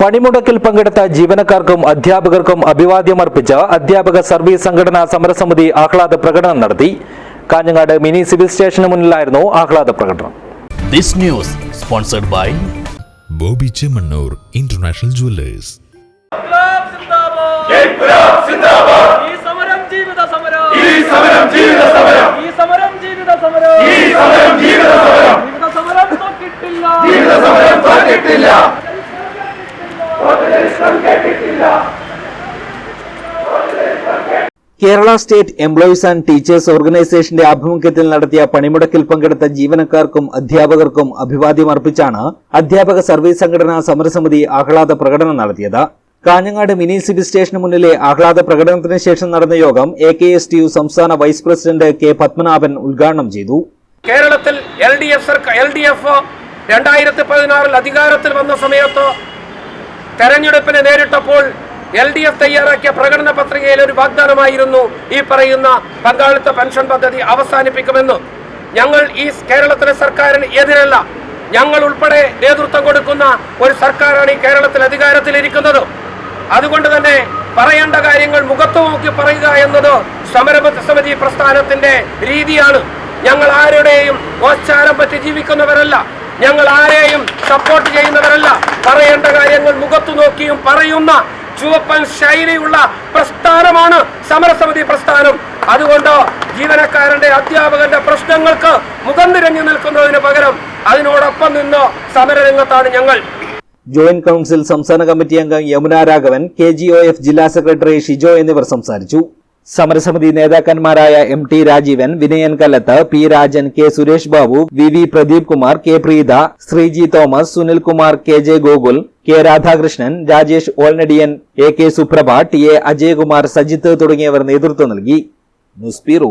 പണിമുടക്കിൽ പങ്കെടുത്ത ജീവനക്കാർക്കും അധ്യാപകർക്കും അഭിവാദ്യം അർപ്പിച്ച അധ്യാപക സർവീസ് സംഘടനാ സമരസമിതി ആഹ്ലാദ പ്രകടനം നടത്തി. കാഞ്ഞങ്ങാട് മിനി സിവിൽ സ്റ്റേഷന് മുന്നിലായിരുന്നു ആഹ്ലാദ പ്രകടനം. This news sponsored by Boby Chemmanur international jewellers. ഈ സമരം ജീവിത സമരം. ഈ സമരം ജീവിത സമരം. ഈ സമരം ജീവിത സമരം. ഈ സമരം ജീവിത സമരം. ജീവിത സമരം ജീവിത സമരം തോറ്റിട്ടില്ല Kerala state employees and teachers ഓർഗനൈസേഷന്റെ ആഭിമുഖ്യത്തിൽ നടത്തിയ പണിമുടക്കിൽ പങ്കെടുത്ത ജീവനക്കാർക്കും അധ്യാപകർക്കും അഭിവാദ്യം അർപ്പിച്ചാണ് അധ്യാപക സർവീസ് സംഘടനാ സമരസമിതി ആഹ്ലാദ പ്രകടനം നടത്തിയത്. കാഞ്ഞങ്ങാട് മിനി സിവിൽ സ്റ്റേഷന് മുന്നിലെ ആഹ്ലാദ പ്രകടനത്തിന് ശേഷം നടന്ന യോഗം A K S T U സംസ്ഥാന വൈസ് പ്രസിഡന്റ് കെ പത്മനാഭൻ ഉദ്ഘാടനം ചെയ്തു. കേരളത്തിൽ L D F L D F രണ്ടായിരത്തി പതിനാറിൽ അധികാരത്തിൽ വന്ന സമയത്ത് തെരഞ്ഞെടുപ്പിനെ നേരിട്ടപ്പോൾ എൽ ഡി എഫ് തയ്യാറാക്കിയ പ്രകടന പത്രികയിൽ ഒരു വാഗ്ദാനമായിരുന്നു ഈ പറയുന്ന പങ്കാളിത്ത പെൻഷൻ പദ്ധതി അവസാനിപ്പിക്കുമെന്ന്. ഞങ്ങൾ ഈ കേരളത്തിലെ സർക്കാരിന് എതിരല്ല. ഞങ്ങൾ ഉൾപ്പെടെ നേതൃത്വം കൊടുക്കുന്ന ഒരു സർക്കാരാണ് ഈ കേരളത്തിൽ അധികാരത്തിലിരിക്കുന്നത്. അതുകൊണ്ട് തന്നെ പറയേണ്ട കാര്യങ്ങൾ മുഖത്ത് നോക്കി പറയുക എന്നത് സമരസമിതി പ്രസ്ഥാനത്തിന്റെ രീതിയാണ്. ഞങ്ങൾ ആരുടെയും ഓച്ചാരം പറ്റി ജീവിക്കുന്നവരല്ല. ഞങ്ങൾ ആരെയും സപ്പോർട്ട് ചെയ്യുന്നവരല്ല. മുഖത്തു നോക്കിയും പറയുന്ന ചുവപ്പൻ ശൈലിയുള്ള പ്രസ്ഥാനമാണ് സമരസമിതി പ്രസ്ഥാനം. അതുകൊണ്ട് ജീവനക്കാരന്റെ അധ്യാപകന്റെ പ്രശ്നങ്ങൾക്ക് മുഖം തിരഞ്ഞു നിൽക്കുന്നതിന് പകരം അതിനോടൊപ്പം നിന്ന് സമരരംഗത്താണ് ഞങ്ങൾ. ജോയിന്റ് കൗൺസിൽ സംസ്ഥാന കമ്മിറ്റി അംഗം Yamuna Raghavan K O F ജില്ലാ സെക്രട്ടറി ഷിജോ എന്നിവർ സംസാരിച്ചു. സമരസമിതി നേതാക്കന്മാരായ M T Rajeevan Vinayan Kallath P Rajan K Suresh Babu V V Pradeep Kumar K Preetha Sreeji Thomas Sunil Kumar K J Gokul K Radhakrishnan Rajesh Olnadiyan A K Suprabha T A Ajayakumar Sajith തുടങ്ങിയവർ നേതൃത്വം നൽകി. News bureau